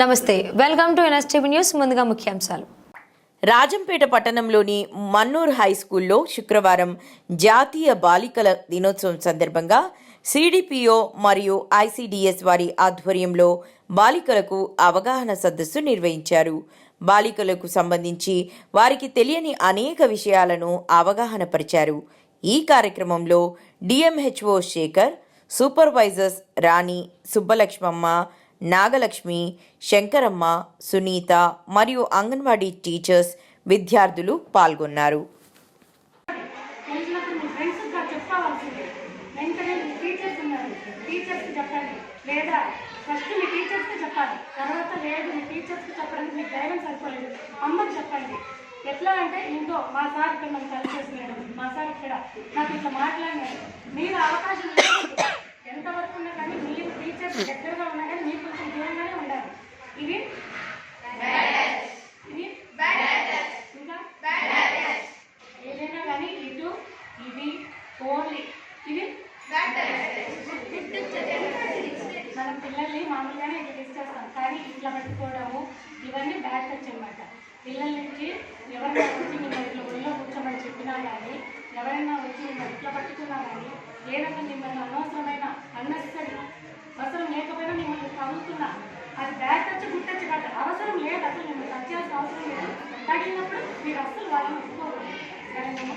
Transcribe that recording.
నమస్తే welcome to NSTV news ముందుగా ముఖ్యాంశాలు. రాజంపేట పట్టణంలోని మన్నూర్ హై స్కూల్లో శుక్రవారం జాతీయ బాలికల దినోత్సవం సందర్భంగా సిడిపిఓ మరియు ఐసిడిఎస్ వారి ఆధ్వర్యంలో బాలికలకు అవగాహన సదస్సు నిర్వహించారు. బాలికలకు సంబంధించి వారికి తెలియని అనేక విషయాలను అవగాహన పరిచారు. ఈ కార్యక్రమంలో D M H O Shekhar supervisors Rani Subbalakshmamma Nagalakshmi Shankaramma Sunitha మరియు అంగన్వాడీ టీచర్స్ విద్యార్థులు పాల్గొన్నారు. లేదా ఫస్ట్ మీ టీచర్స్కి చెప్పాలి. తర్వాత లేదు మీ టీచర్స్కి చెప్పడానికి మీకు ధైర్యం సరిపోలేదు. అమ్మకి చెప్పండి. ఎట్లా అంటే ఇంకో మా సార్ ఇక్కడ నన్ను కలిసి చేసినాడు మా సార్ ఇక్కడ నాకు ఇట్లా మాట్లాడినాడు. మీరు అవకాశం ఎంతవరకు ఉన్నా కానీ మీరు టీచర్స్ దగ్గర పిల్లల్ని మామూలుగానే ఇట్లా తీసుకొస్తాం కానీ ఇట్లా పెట్టుకోవడము ఇవన్నీ బ్యాడ్ టచ్ అనమాట పిల్లల నుంచి ఎవరైనా వచ్చి మిమ్మల్ని ఇట్లా ఒళ్ళో కూర్చోమని చెప్పినా కానీ ఎవరైనా వచ్చి మిమ్మల్ని ఇట్లా పట్టుకున్నా కానీ లేదంటే మిమ్మల్ని అనవసరమైన అన్నెసరీ అవసరం లేకపోయినా మిమ్మల్ని తగులుతున్నా అది బ్యాడ్ టచ్ గుడ్ టచ్ కాదు. అవసరం లేదు అసలు మిమ్మల్ని టచ్ చేయాల్సిన అవసరం లేదు. తగిలినప్పుడు మీరు అస్సలు వాళ్ళని ఒప్పుకోకూడదు. సరేనా?